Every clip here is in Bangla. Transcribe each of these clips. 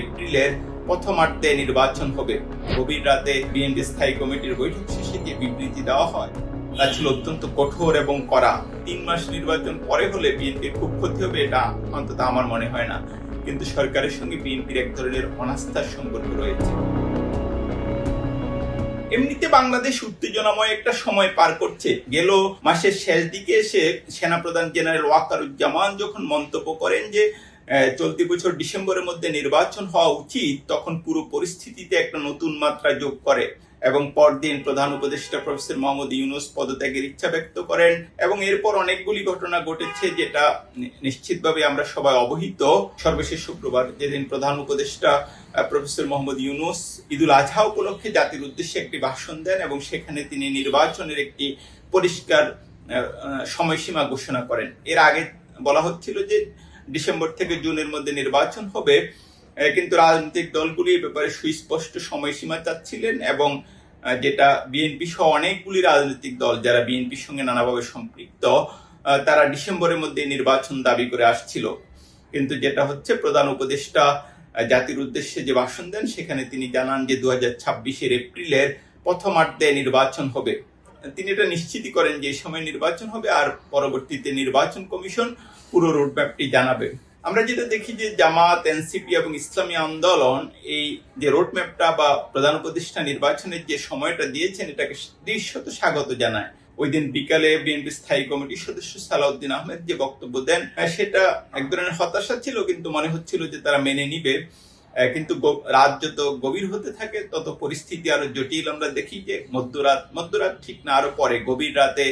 এপ্রিলের প্রথমার্ধে নির্বাচন হবে। গভীর রাতে বিএনপি স্থায়ী কমিটির বৈঠক শেষে যে বিবৃতি দেওয়া হয়, তা ছিল অত্যন্ত কঠোর এবং তিন মাস নির্বাচন পরে হলে খুব ক্ষতি হবে এটা অন্তত আমার মনে হয় না। কিন্তু সরকারের সঙ্গে বিএনপির এক ধরনের অনাস্থার সম্পর্ক রয়েছে। এমনিতে বাংলাদেশ উত্তেজনাময় একটা সময় পার করছে। গেল মাসের শেষ দিকে এসে সেনাপ্রধান জেনারেল ওয়াকারুজ্জামান যখন মন্তব্য করেন যে চলতি বছর ডিসেম্বরের মধ্যে নির্বাচন হওয়া উচিত, তখন পুরো পরিস্থিতিতে একটা নতুন মাত্রা যোগ করে এবং পরদিন প্রধান উপদেষ্টা প্রফেসর মোহাম্মদ ইউনুস পদত্যাগের ইচ্ছা ব্যক্ত করেন এবং এরপর অনেকগুলি ঘটনা ঘটেছে যেটা নিশ্চিতভাবে আমরা সবাই অবহিত। সর্বশেষ শুক্রবার যেদিন প্রধান উপদেষ্টা প্রফেসর মোহাম্মদ ইউনুস ঈদুল আজহা উপলক্ষে জাতির উদ্দেশ্যে একটি ভাষণ দেন এবং সেখানে তিনি নির্বাচনের একটি পরিষ্কার সময়সীমা ঘোষণা করেন। এর আগে বলা হচ্ছিল যে ডিসেম্বর থেকে জুনের মধ্যে নির্বাচন হবে কিন্তু রাজনৈতিক দলগুলি এ ব্যাপারে সুস্পষ্ট সময়সীমা চাচ্ছিলেন এবং যেটা বিএনপি সহ অনেকগুলি রাজনৈতিক দল, যারা বিএনপির সঙ্গে নানাভাবে সম্পৃক্ত তারা ডিসেম্বরের মধ্যে নির্বাচন দাবি করে আসছিল। কিন্তু যেটা হচ্ছে, প্রধান উপদেষ্টা জাতির উদ্দেশ্যে যে ভাষণ দেন, সেখানে তিনি জানান যে দু হাজার ছাব্বিশের এপ্রিলের প্রথমার্ধে নির্বাচন হবে। তিনি এটা নিশ্চিতই করেন যে সময় নির্বাচন হবে আর পরবর্তীতে নির্বাচন কমিশন পুরো রোডম্যাপটি জানাবে। আমরা যেটা দেখি যে জামাত এনসিপি এবং ইসলামী আন্দোলন এই যে রোডম্যাপটা বা প্রধান উপদেষ্টা নির্বাচনের যে সময়টা দিয়েছেন এটাকে দৃশ্যত স্বাগত জানায়। ওই দিন বিকালে বিএনপি স্থায়ী কমিটির সদস্য সালাউদ্দিন আহমেদ যে বক্তব্য দেন আহ, সেটা এক ধরনের হতাশা ছিল কিন্তু মনে হচ্ছিল যে তারা মেনে নিবে। কিন্তু রাত যত গভীর হতে থাকে তত পরিস্থিতি আরও জটিল। আমরা দেখি যে মধ্যরাত মধ্যরাত ঠিক না আরও পরে গভীর রাতে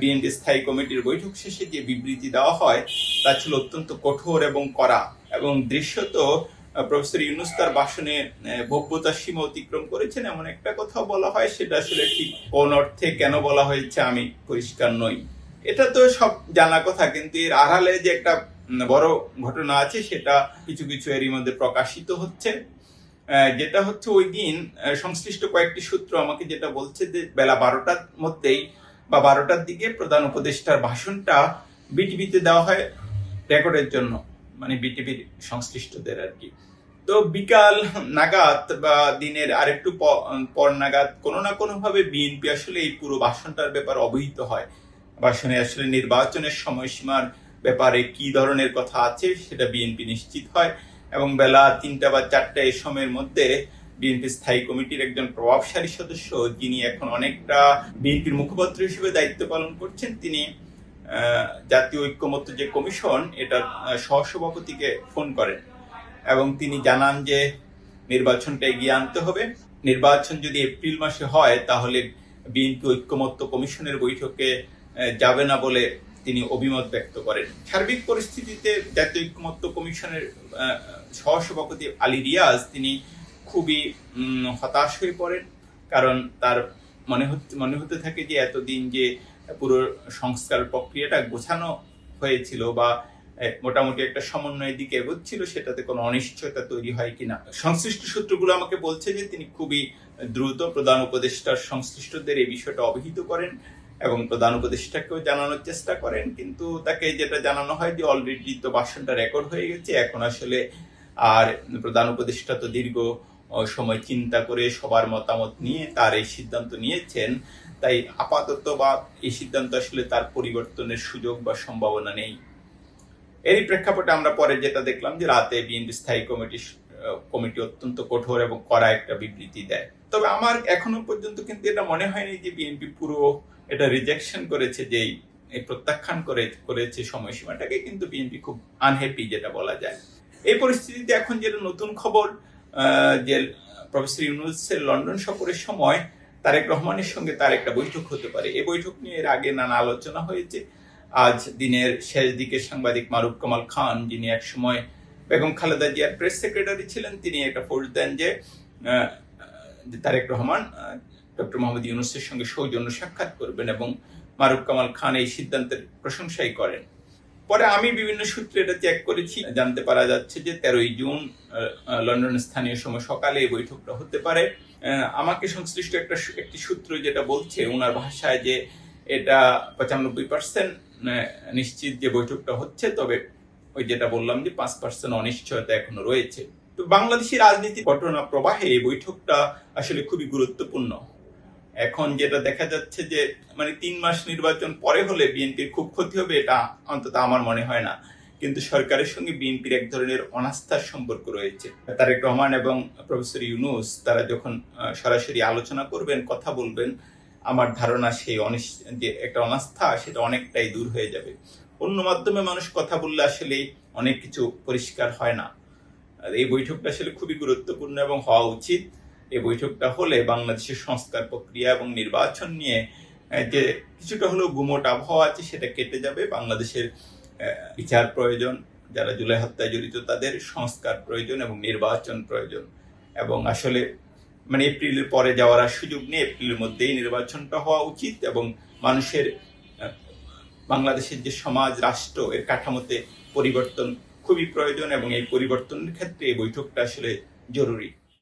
বিএনপি স্থায়ী কমিটির বৈঠক শেষে যে বিবৃতি দেওয়া হয়, তা ছিল অত্যন্ত কঠোর এবং কড়া এবং দৃশ্যত প্রফেসর ইউনুস তার ভাষণে ভব্যতার সীমা অতিক্রম করেছেন। এমন একটা কথা বলা হয়, সেটা আসলে ঠিক কোন অর্থে কেন বলা হয়েছে আমি পরিষ্কার নই। এটা তো সব জানা কথা, কিন্তু এর আড়ালে যে একটা বড় ঘটনা আছে, সেটা কিছু কিছু এরই মধ্যে প্রকাশিত হচ্ছে। যেটা হচ্ছে ওই দিন সংশ্লিষ্ট কয়েকটি সূত্র আমাকে যেটা বলছে যে বেলা বারোটার মধ্যেই বা বারোটার দিকে প্রধান উপদেষ্টার ভাষণটা বিটিভিতে দেওয়া হয় রেকর্ডের জন্য মানে বিটিভির সংশ্লিষ্টদের আর কি। তো বিকাল নাগাদ বা দিনের আরেকটু পর নাগাদ কোনো না কোনো ভাবে বিএনপি আসলে এই পুরো ভাষণটার ব্যাপারে অবহিত হয়। ভাষণে আসলে নির্বাচনের সময়সীমার ব্যাপারে কি ধরনের কথা আছে সেটা বিএনপি নিশ্চিত হয় এবং বেলা তিনটা বা চারটা এই সময়ের মধ্যে বিএনপি স্থায়ী কমিটির একজন প্রভাবশালী সদস্য, যিনি এখন অনেকটা বিএনপির মুখপাত্র হিসেবে দায়িত্ব পালন করছেন, তিনি জাতীয় ঐক্যমত্য যে কমিশন এটা সহসভাপতিকে ফোন করেন এবং তিনি জানান যে নির্বাচনটা এগিয়ে আনতে হবে। নির্বাচন যদি এপ্রিল মাসে হয়, তাহলে বিএনপি ঐক্যমত্য কমিশনের বৈঠকে যাবে না বলে তিনি অভিমত ব্যক্ত করেন। সার্বিক পরিস্থিতিতে জাতীয় ঐক্যমত্য কমিশনের সহসভাপতি আলী রিয়াজ, তিনি খুবই হতাশ হয়ে পড়েন। কারণ তার মনে হচ্ছে মনে হতে থাকে যে এতদিন যে পুরো সংস্কার প্রক্রিয়াটা গোছানো হয়েছিল বা মোটামুটি একটা সমন্বয়ের দিকে এগোচ্ছিল, সেটাতে কোনো অনিশ্চয়তা তৈরি হয় কিনা। সংশ্লিষ্ট সূত্রগুলো আমাকে বলছে যে তিনি খুবই দ্রুত প্রধান উপদেষ্টার সংশ্লিষ্টদের এই বিষয়টা অবহিত করেন এবং প্রধান উপদেষ্টাকেও জানানোর চেষ্টা করেন। কিন্তু তাকে যেটা জানানো হয় যে অলরেডি তো ভাষণটা রেকর্ড হয়ে গেছে, এখন আসলে আর প্রধান উপদেষ্টা তো দীর্ঘ সময় চিন্তা করে সবার মতামত নিয়ে তার এই সিদ্ধান্ত নিয়েছেন। তাই আপাতত বা এই সিদ্ধান্ত আসলে তার পরিবর্তনের সুযোগ বা সম্ভাবনা নেই। এরই প্রেক্ষাপটে আমরা পরে যেটা দেখলাম যে রাতে বিএনপি স্থায়ী কমিটি কমিটি অত্যন্ত কঠোর এবং কড়া একটা বিবৃতি দেয়। তবে আমার এখনও পর্যন্ত কিন্তু এটা মনে হয়নি যে বিএনপি পুরো এটা রিজেকশন করেছে, যে এই- এই প্রত্যাখ্যান করে, করেছে সময়সীমাটাকে, কিন্তু বিএনপি খুব আনহ্যাপি যেটা বলা যায়। এই পরিস্থিতিতে এখন যেটা নতুন খবর যে প্রফেসর ইউনুসের লন্ডন সফরের সময় তারেক রহমানের সঙ্গে তার একটা বৈঠক হতে পারে। এই বৈঠক নিয়ে এর আগে নানা আলোচনা হয়েছে। আজ দিনের শেষ দিকে সাংবাদিক মারুফ কামাল খান, যিনি একসময় বেগম খালেদা জিয়ার প্রেস সেক্রেটারি ছিলেন, তিনি একটা পোস্ট দেন যে তারেক রহমান ডক্টর মোহাম্মদ ইউনুসের সঙ্গে সৌজন্য সাক্ষাৎ করবেন এবং মারুফ কামাল খান এই সিদ্ধান্তের প্রশংসাই করেন। পরে আমি বিভিন্ন সূত্রে এটা চেক করেছি, জানতে পারা যাচ্ছে যে তেরোই জুন লন্ডনের স্থানীয় সময় সকালে এই বৈঠকটা হতে পারে। আমাকে সংশ্লিষ্ট একটা একটি সূত্র যেটা বলছে ওনার ভাষায় যে এটা পঁচানব্বই পার্সেন্ট নিশ্চিত যে বৈঠকটা হচ্ছে, তবে ওই যেটা বললাম যে পাঁচ পার্সেন্ট অনিশ্চয়তা এখনও রয়েছে। তো বাংলাদেশি রাজনীতি ঘটনা প্রবাহে এই বৈঠকটা আসলে খুবই গুরুত্বপূর্ণ। এখন যেটা দেখা যাচ্ছে যে মানে তিন মাস নির্বাচন পরে হলে বিএনপির খুব ক্ষতি হবে এটা অন্তত আমার মনে হয় না। কিন্তু সরকারের সঙ্গে বিএনপির এক ধরনের অনাস্থার সম্পর্ক রয়েছে। তারেক রহমান এবং প্রফেসর ইউনুস, তারা যখন সরাসরি আলোচনা করবেন, কথা বলবেন, আমার ধারণা সেই যে একটা অনাস্থা, সেটা অনেকটাই দূর হয়ে যাবে। অন্য মাধ্যমে মানুষ কথা বললে আসলে অনেক কিছু পরিষ্কার হয় না। এই বৈঠকটা আসলে খুবই গুরুত্বপূর্ণ এবং হওয়া উচিত। এই বৈঠকটা হলে বাংলাদেশের সংস্কার প্রক্রিয়া এবং নির্বাচন নিয়ে যে কিছুটা হলেও গুমোট আবহাওয়া আছে, সেটা কেটে যাবে। বাংলাদেশের বিচার প্রয়োজন, যারা জুলাই হত্যায় জড়িত তাদের সংস্কার প্রয়োজন এবং নির্বাচন প্রয়োজন। এবং আসলে মানে এপ্রিলের পরে যাওয়ার আর সুযোগ নেই। এপ্রিলের মধ্যেই নির্বাচনটা হওয়া উচিত এবং মানুষের বাংলাদেশের যে সমাজ, রাষ্ট্র, এর কাঠামোতে পরিবর্তন খুবই প্রয়োজন এবং এই পরিবর্তনের ক্ষেত্রে এই বৈঠকটা আসলে জরুরি।